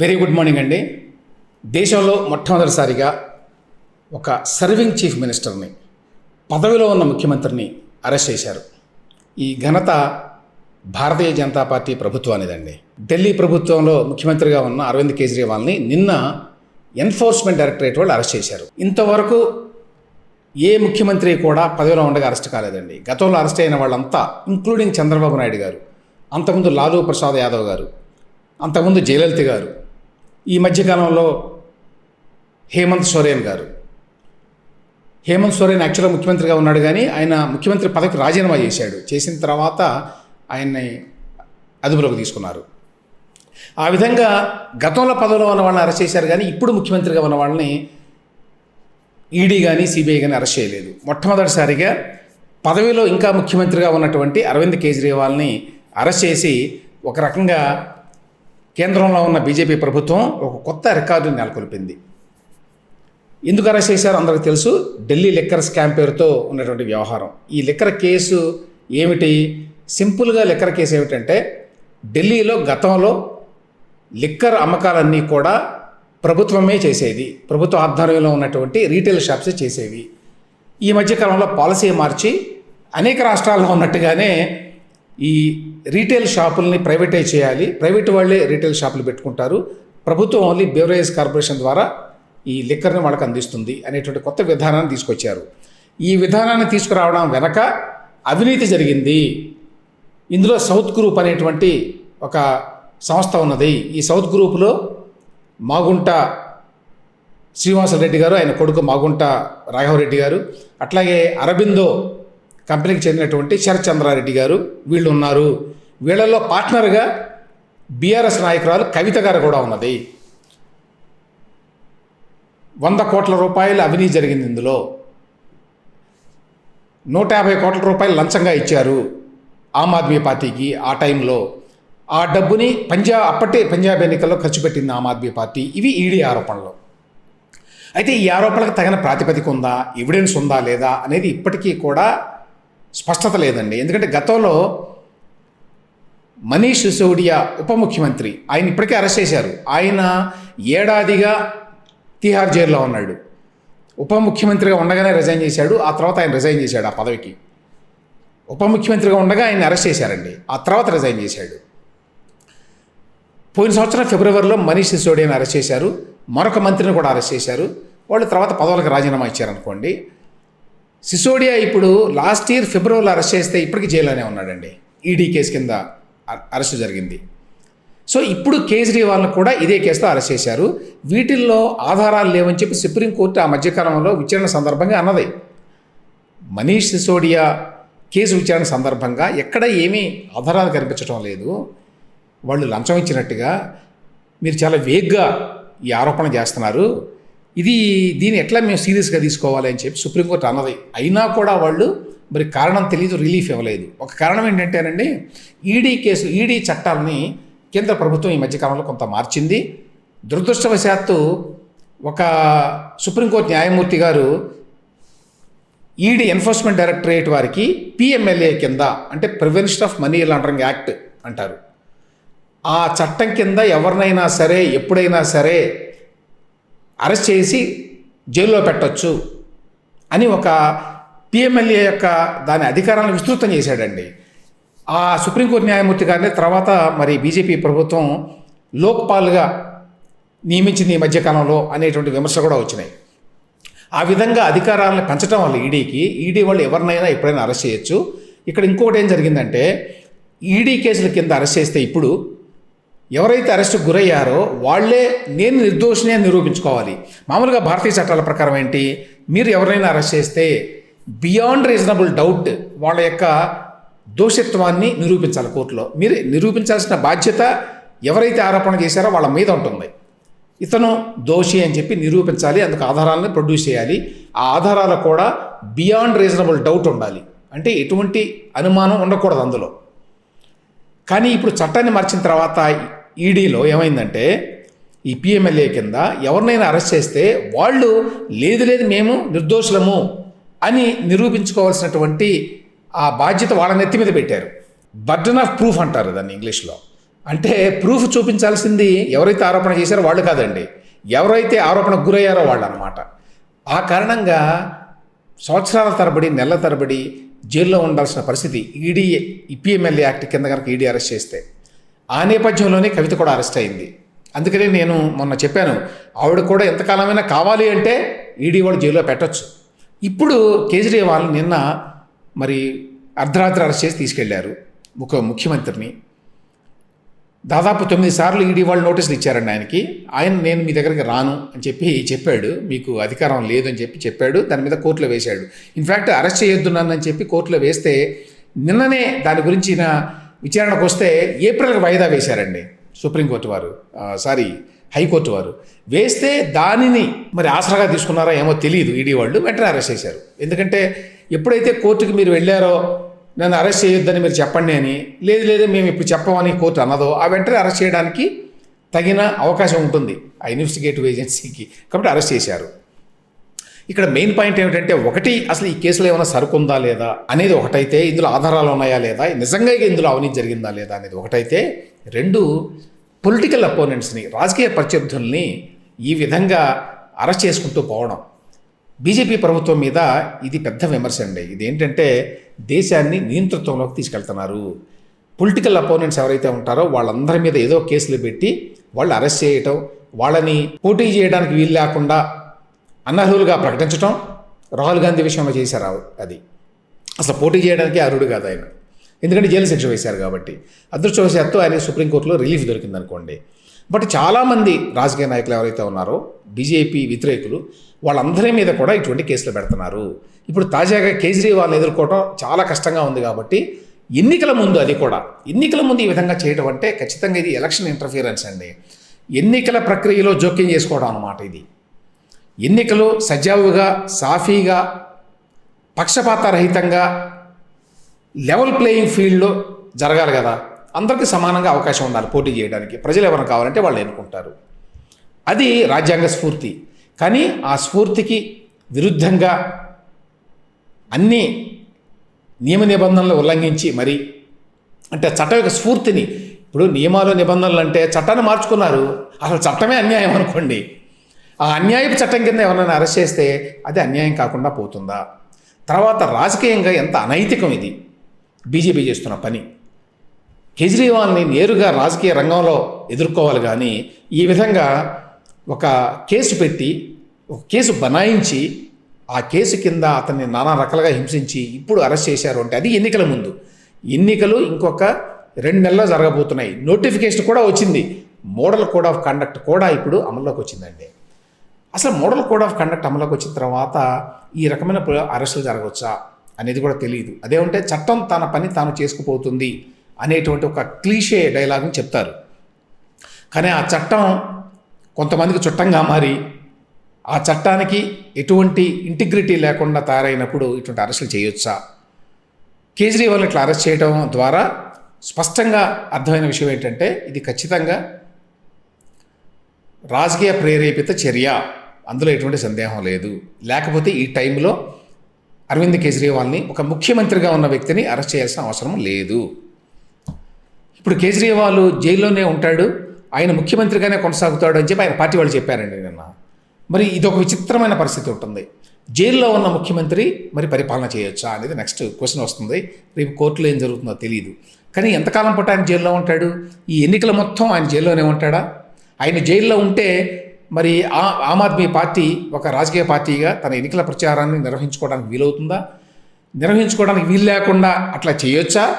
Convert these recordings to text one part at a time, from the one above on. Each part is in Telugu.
వెరీ గుడ్ మార్నింగ్ అండి. దేశంలో మొట్టమొదటిసారిగా ఒక సర్వింగ్ చీఫ్ మినిస్టర్ని పదవిలో ఉన్న ముఖ్యమంత్రిని అరెస్ట్ చేశారు. ఈ ఘనత భారతీయ జనతా పార్టీ ప్రభుత్వానిదండి. ఢిల్లీ ప్రభుత్వంలో ముఖ్యమంత్రిగా ఉన్న అరవింద్ కేజ్రీవాల్ని నిన్న ఎన్ఫోర్స్మెంట్ డైరెక్టరేట్ వాళ్ళు అరెస్ట్ చేశారు. ఇంతవరకు ఏ ముఖ్యమంత్రి కూడా పదవిలో ఉండగా అరెస్ట్ కాలేదండి. గతంలో అరెస్ట్ అయిన వాళ్ళంతా ఇంక్లూడింగ్ చంద్రబాబు నాయుడు గారు అంతకుముందు లాలూ ప్రసాద్ యాదవ్ గారు అంతకుముందు జయలలిత గారు ఈ మధ్యకాలంలో హేమంత్ సోరేన్ గారు. హేమంత్ సోరేన్ యాక్చువల్గా ముఖ్యమంత్రిగా ఉన్నాడు కానీ ఆయన ముఖ్యమంత్రి పదవికి రాజీనామా చేశాడు. చేసిన తర్వాత ఆయన్ని అదుపులోకి తీసుకున్నారు. ఆ విధంగా గతంలో పదవిలో ఉన్న వాళ్ళని అరెస్ట్ చేశారు కానీ ఇప్పుడు ముఖ్యమంత్రిగా ఉన్న వాళ్ళని ఈడీ కానీ సిబిఐ కానీ అరెస్ట్ చేయలేదు. మొట్టమొదటిసారిగా పదవిలో ఇంకా ముఖ్యమంత్రిగా ఉన్నటువంటి అరవింద్ కేజ్రీవాల్ని అరెస్ట్ చేసి ఒక రకంగా కేంద్రంలో ఉన్న బీజేపీ ప్రభుత్వం ఒక కొత్త రికార్డుని నెలకొల్పింది. ఎందుకు అరెస్ట్ చేశారో అందరికీ తెలుసు. ఢిల్లీ లిక్కర్ స్కామ్ పేరుతో ఉన్నటువంటి వ్యవహారం. ఈ లిక్కర్ కేసు ఏమిటి? సింపుల్గా లిక్కర్ కేసు ఏమిటంటే ఢిల్లీలో గతంలో లిక్కర్ అమ్మకాలన్నీ కూడా ప్రభుత్వమే చేసేది. ప్రభుత్వ ఆధ్వర్యంలో ఉన్నటువంటి రీటైల్ షాప్సే చేసేవి. ఈ మధ్యకాలంలో పాలసీ మార్చి అనేక రాష్ట్రాల్లో ఉన్నట్టుగానే ఈ రీటైల్ షాపుల్ని ప్రైవేటైజ్ చేయాలి. ప్రైవేట్ వాళ్ళే రీటైల్ షాపులు పెట్టుకుంటారు. ప్రభుత్వం ఓన్లీ బెవరేజ్ కార్పొరేషన్ ద్వారా ఈ లిక్కర్ని వాళ్ళకి అందిస్తుంది అనేటువంటి కొత్త విధానాన్ని తీసుకొచ్చారు. ఈ విధానాన్ని తీసుకురావడం వెనక అవినీతి జరిగింది. ఇందులో సౌత్ గ్రూప్ అనేటువంటి ఒక సంస్థ ఉన్నది. ఈ సౌత్ గ్రూపులో మాగుంట శ్రీనివాసరెడ్డి గారు ఆయన కొడుకు మాగుంట రాఘవరెడ్డి గారు అట్లాగే అరబిందో కంపెనీకి చెందినటువంటి శరత్ చంద్రారెడ్డి గారు వీళ్ళు ఉన్నారు వీళ్ళల్లో పార్ట్నర్గా బీఆర్ఎస్ నాయకురాలు కవిత గారు కూడా ఉన్నది. వంద కోట్ల రూపాయలు అవినీతి జరిగింది ఇందులో. నూట యాభై కోట్ల రూపాయలు లంచంగా ఇచ్చారు ఆమ్ ఆద్మీ పార్టీకి ఆ టైంలో. ఆ డబ్బుని పంజాబ్ అప్పటి పంజాబ్ ఎన్నికల్లో ఖర్చు పెట్టింది ఆమ్ ఆద్మీ పార్టీ ఇవి ఈడీ ఆరోపణలు. అయితే ఈ ఆరోపణలకు తగిన ప్రాతిపదిక ఉందా? ఎవిడెన్స్ ఉందా లేదా? అనేది ఇప్పటికీ కూడా స్పష్టత లేదండి. ఎందుకంటే గతంలో మనీష్ సిసోడియా ఉప ముఖ్యమంత్రి. ఆయన ఇప్పటికే అరెస్ట్ చేశారు. ఆయన ఏడాదిగా తిహార్ జైల్లో ఉన్నాడు. ఉప ముఖ్యమంత్రిగా ఉండగానే రిజైన్ చేశాడు. ఆ తర్వాత ఆయన రిజైన్ చేశాడు ఆ పదవికి. ఉప ముఖ్యమంత్రిగా ఉండగా ఆయన అరెస్ట్ చేశారండి. ఆ తర్వాత రిజైన్ చేశాడు. పోయిన సంవత్సరం ఫిబ్రవరిలో మనీష్ సిసోడియాని అరెస్ట్ చేశారు. మరొక మంత్రిని కూడా అరెస్ట్ చేశారు. వాళ్ళు తర్వాత పదవులకు రాజీనామా ఇచ్చారనుకోండి. సిసోడియా ఇప్పుడు లాస్ట్ ఇయర్ ఫిబ్రవరిలో అరెస్ట్ చేస్తే ఇప్పటికీ జైల్లోనే ఉన్నాడండి. ఈడీ కేసు కింద అరెస్టు అరెస్ట్ జరిగింది. సో ఇప్పుడు కేజ్రీవాల్ను కూడా ఇదే కేసులో అరెస్ట్ చేశారు. వీటిల్లో ఆధారాలు లేవని చెప్పి సుప్రీంకోర్టు ఆ మధ్యకాలంలో విచారణ సందర్భంగా అన్నది. మనీష్ సిసోడియా కేసు విచారణ సందర్భంగా ఎక్కడ ఏమీ ఆధారాలు కనిపించడం లేదు. వాళ్ళు లంచం ఇచ్చినట్టుగా మీరు చాలా వేగ్గా ఈ ఆరోపణ చేస్తున్నారు. ఇది దీన్ని ఎట్లా మేము సీరియస్గా తీసుకోవాలి అని చెప్పి సుప్రీంకోర్టు అన్నది. అయినా కూడా వాళ్ళు మరి కారణం తెలియదు రిలీఫ్ ఇవ్వలేదు. ఒక కారణం ఏంటంటేనండి ఈడీ కేసు ఈడీ చట్టాలని కేంద్ర ప్రభుత్వం ఈ మధ్యకాలంలో కొంత మార్చింది. దురదృష్టవశాత్తు ఒక సుప్రీంకోర్టు న్యాయమూర్తి గారు ఈడీ ఎన్ఫోర్స్మెంట్ డైరెక్టరేట్ వారికి పిఎంఎల్ఏ కింద అంటే prevention of money laundering act అంటారు. ఆ చట్టం కింద ఎవరినైనా సరే ఎప్పుడైనా సరే అరెస్ట్ చేసి జైల్లో పెట్టచ్చు అని ఒక పిఎంఎల్ఏ యొక్క దాని అధికారాలను విస్తృతం చేశాడండి. ఆ సుప్రీంకోర్టు న్యాయమూర్తి గారిని తర్వాత మరి బీజేపీ ప్రభుత్వం లోక్పాల్గా నియమించింది ఈ మధ్యకాలంలో అనేటువంటి విమర్శలు కూడా వచ్చినాయి. ఆ విధంగా అధికారాలను పెంచడం వల్ల ఈడీకి ఈడీ వాళ్ళు ఎవరినైనా ఎప్పుడైనా అరెస్ట్ చేయొచ్చు. ఇక్కడ ఇంకొకటి ఏం జరిగిందంటే ఈడీ కేసుల కింద అరెస్ట్ చేస్తే ఇప్పుడు ఎవరైతే అరెస్టుకు గురయ్యారో వాళ్ళే నేను నిర్దోషిని అని నిరూపించుకోవాలి. మామూలుగా భారతీయ చట్టాల ప్రకారం ఏంటి? మీరు ఎవరైనా అరెస్ట్ చేస్తే బియాండ్ రీజనబుల్ డౌట్ వాళ్ళ యొక్క దోషత్వాన్ని నిరూపించాలి కోర్టులో. మీరు నిరూపించాల్సిన బాధ్యత ఎవరైతే ఆరోపణ చేశారో వాళ్ళ మీద ఉంటుంది. ఇతను దోషి అని చెప్పి నిరూపించాలి అందుకు ఆధారాలను ప్రొడ్యూస్ చేయాలి. ఆ ఆధారాలు కూడా బియాండ్ రీజనబుల్ డౌట్ ఉండాలి. అంటే ఎటువంటి అనుమానం ఉండకూడదు అందులో. కానీ ఇప్పుడు చట్టాన్ని మార్చిన తర్వాత ఈడీలో ఏమైందంటే ఈ పిఎంఎల్ఏ కింద ఎవరినైనా అరెస్ట్ చేస్తే వాళ్ళు లేదు లేదు మేము నిర్దోషులము అని నిరూపించుకోవాల్సినటువంటి ఆ బాధ్యత వాళ్ళ నెత్తి మీద పెట్టారు. బర్డన్ ఆఫ్ ప్రూఫ్ అంటారు దాన్ని ఇంగ్లీష్లో. అంటే ప్రూఫ్ చూపించాల్సింది ఎవరైతే ఆరోపణ చేశారో వాళ్ళు కాదండి. ఎవరైతే ఆరోపణకు గురయ్యారో వాళ్ళు అనమాట ఆ కారణంగా సంవత్సరాల తరబడి నెలల తరబడి జైల్లో ఉండాల్సిన పరిస్థితి ఈడీ ఈపీఎంఎల్ఏ యాక్ట్ కింద కనుక ఈడీ అరెస్ట్ చేస్తే. ఆ నేపథ్యంలోనే కవిత కూడా అరెస్ట్ అయింది. అందుకనే నేను మొన్న చెప్పాను ఆవిడ కూడా ఎంతకాలమైనా కావాలి అంటే ఈడీ వాళ్ళు జైల్లో పెట్టొచ్చు. ఇప్పుడు కేజ్రీవాల్ నిన్న మరి అర్ధరాత్రి అరెస్ట్ చేసి తీసుకెళ్ళారు ఒక ముఖ్యమంత్రిని. దాదాపు తొమ్మిది సార్లు ఈడీ వాళ్ళు నోటీసులు ఇచ్చారండి ఆయనకి. ఆయన నేను మీ దగ్గరికి రాను అని చెప్పి చెప్పాడు మీకు అధికారం లేదు అని చెప్పి చెప్పాడు దాని మీద కోర్టులో వేశాడు. ఇన్ఫ్యాక్ట్ అరెస్ట్ చేయొద్దున్నానని చెప్పి కోర్టులో వేస్తే నిన్ననే దాని గురించిన విచారణకు వస్తే ఏప్రిల్కి వాయిదా వేశారండి సుప్రీంకోర్టు వారు. సారీ హైకోర్టు వారు. వేస్తే దానిని మరి ఆసరాగా తీసుకున్నారో ఏమో తెలియదు. ఈడీ వాళ్ళు వెంటనే అరెస్ట్ చేశారు. ఎందుకంటే ఎప్పుడైతే కోర్టుకి మీరు వెళ్ళారో నన్ను అరెస్ట్ చేయొద్దని మీరు చెప్పండి అని లేదు లేదు మేము ఇప్పుడు చెప్పమని కోర్టు అన్నదో ఆ వెంటనే అరెస్ట్ చేయడానికి తగిన అవకాశం ఉంటుంది. ఆ ఇన్వెస్టిగేటివ్ ఏజెన్సీకి. కాబట్టి అరెస్ట్ చేశారు. ఇక్కడ మెయిన్ పాయింట్ ఏమిటంటే ఒకటి అసలు ఈ కేసులో ఏమైనా సరుకుందా లేదా అనేది ఒకటైతే ఇందులో ఆధారాలు ఉన్నాయా లేదా నిజంగా ఇందులో అవినీతి జరిగిందా లేదా అనేది ఒకటైతే రెండు పొలిటికల్ అపోనెంట్స్ని రాజకీయ ప్రత్యర్థుల్ని ఈ విధంగా అరెస్ట్ చేసుకుంటూ పోవడం. బీజేపీ ప్రభుత్వం మీద ఇది పెద్ద విమర్శ అండి. ఇదేంటంటే దేశాన్ని నియంతృత్వంలోకి తీసుకెళ్తున్నారు. పొలిటికల్ అపోనెంట్స్ ఎవరైతే ఉంటారో వాళ్ళందరి మీద ఏదో కేసులు పెట్టి వాళ్ళు అరెస్ట్ చేయటం వాళ్ళని పోటీ చేయడానికి వీలు లేకుండా అనర్హులుగా ప్రకటించటం రాహుల్ గాంధీ విషయంలో చేశారు అది. అసలు పోటీ చేయడానికి అర్హుడు కాదు ఆయన. ఎందుకంటే జైలు శిక్ష వేశారు కాబట్టి. అదృష్టవశాత్తు ఆయన సుప్రీంకోర్టులో రిలీఫ్ దొరికింది అనుకోండి. బట్ చాలామంది రాజకీయ నాయకులు ఎవరైతే ఉన్నారో బీజేపీ వ్యతిరేకులు వాళ్ళందరి మీద కూడా ఇటువంటి కేసులు పెడుతున్నారు. ఇప్పుడు తాజాగా కేజ్రీవాల్ ఎదుర్కోవడం చాలా కష్టంగా ఉంది కాబట్టి ఎన్నికల ముందు అది కూడా ఎన్నికల ముందు ఈ విధంగా చేయడం అంటే ఖచ్చితంగా ఇది ఎలక్షన్ ఇంటర్ఫీరెన్స్ అండి. ఎన్నికల ప్రక్రియలో జోక్యం చేసుకోవడం అన్నమాట ఇది. ఎన్నికలు సజావుగా సాఫీగా పక్షపాతరహితంగా లెవెల్ ప్లేయింగ్ ఫీల్డ్లో జరగాలి కదా. అందరికీ సమానంగా అవకాశం ఉండాలి పోటీ చేయడానికి. ప్రజలు ఎవరైనా కావాలంటే వాళ్ళు ఎన్నుకుంటారు. అది రాజ్యాంగ స్ఫూర్తి. కానీ ఆ స్ఫూర్తికి విరుద్ధంగా అన్ని నియమ నిబంధనలు ఉల్లంఘించి మరి అంటే చట్టం యొక్క స్ఫూర్తిని ఇప్పుడు నియమాలు నిబంధనలు అంటే చట్టాన్ని మార్చుకున్నారు. అసలు చట్టమే అన్యాయం అనుకోండి. ఆ అన్యాయపు చట్టం కింద ఎవరైనా అరెస్ట్ చేస్తే అది అన్యాయం కాకుండా పోతుందా? తర్వాత రాజకీయంగా ఎంత అనైతికం ఇది? బీజేపీ చేస్తున్న పని. కేజ్రీవాల్ని నేరుగా రాజకీయ రంగంలో ఎదుర్కోవాలి కానీ ఈ విధంగా ఒక కేసు పెట్టి ఒక కేసు బనాయించి ఆ కేసు కింద అతన్ని నానా రకాలుగా హింసించి ఇప్పుడు అరెస్ట్ చేశారు అంటే అది ఎన్నికల ముందు. ఎన్నికలు ఇంకొక రెండు నెలల్లో జరగబోతున్నాయి. నోటిఫికేషన్ కూడా వచ్చింది. మోడల్ కోడ్ ఆఫ్ కండక్ట్ కూడా ఇప్పుడు అమల్లోకి వచ్చిందండి. అసలు మోడల్ కోడ్ ఆఫ్ కండక్ట్ అమలుకి వచ్చిన తర్వాత ఈ రకమైన అరెస్టులు జరగవచ్చా అనేది కూడా తెలియదు అదే ఉంటే చట్టం తన పని తాను చేసుకుపోతుంది అనేటువంటి ఒక క్లీషే డైలాగ్ని చెప్తారు. కానీ ఆ చట్టం కొంతమందికి చుట్టంగా మారి ఆ చట్టానికి ఎటువంటి ఇంటిగ్రిటీ లేకుండా తయారైనప్పుడు ఇటువంటి అరెస్టులు చేయొచ్చా? కేజ్రీవాల్ ఇట్లా అరెస్ట్ చేయడం ద్వారా స్పష్టంగా అర్థమైన విషయం ఏంటంటే ఇది ఖచ్చితంగా రాజకీయ ప్రేరేపిత చర్య. అందులో ఎటువంటి సందేహం లేదు. లేకపోతే ఈ టైంలో అరవింద్ కేజ్రీవాల్ని ఒక ముఖ్యమంత్రిగా ఉన్న వ్యక్తిని అరెస్ట్ చేయాల్సిన అవసరం లేదు. ఇప్పుడు కేజ్రీవాల్ జైల్లోనే ఉంటాడు ఆయన ముఖ్యమంత్రిగానే కొనసాగుతాడు అని చెప్పి ఆయన పార్టీ వాళ్ళు చెప్పారండి నిన్న. మరి ఇది ఒక విచిత్రమైన పరిస్థితి ఉంటుంది. జైల్లో ఉన్న ముఖ్యమంత్రి మరి పరిపాలన చేయొచ్చా అనేది నెక్స్ట్ క్వశ్చన్ వస్తుంది. రేపు కోర్టులో ఏం జరుగుతుందో తెలియదు కానీ ఎంతకాలం పాటు ఆయన జైల్లో ఉంటాడు? ఈ ఎన్నికల మొత్తం ఆయన జైల్లోనే ఉంటాడా? ఆయన జైల్లో ఉంటే మరి ఆ ఆమ్ ఆద్మీ పార్టీ ఒక రాజకీయ పార్టీగా తన ఎన్నికల ప్రచారాన్ని నిర్వహించుకోవడానికి వీలవుతుందా? నిర్వహించుకోవడానికి వీలు లేకుండా అట్లా చేయొచ్చా?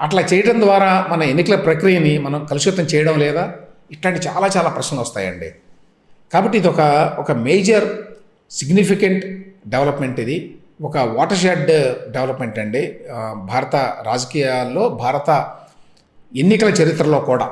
అట్లా చేయడం ద్వారా మన ఎన్నికల ప్రక్రియని మనం కలుషితం చేయడం లేదా? ఇట్లాంటి చాలా చాలా ప్రశ్నలు వస్తాయండి. కాబట్టి ఇది ఒక ఒక మేజర్ సిగ్నిఫికెంట్ డెవలప్మెంట్ ఇది. ఒక వాటర్ షెడ్ డెవలప్మెంట్ అండి. భారత రాజకీయాల్లో భారత ఎన్నికల చరిత్రలో కూడా.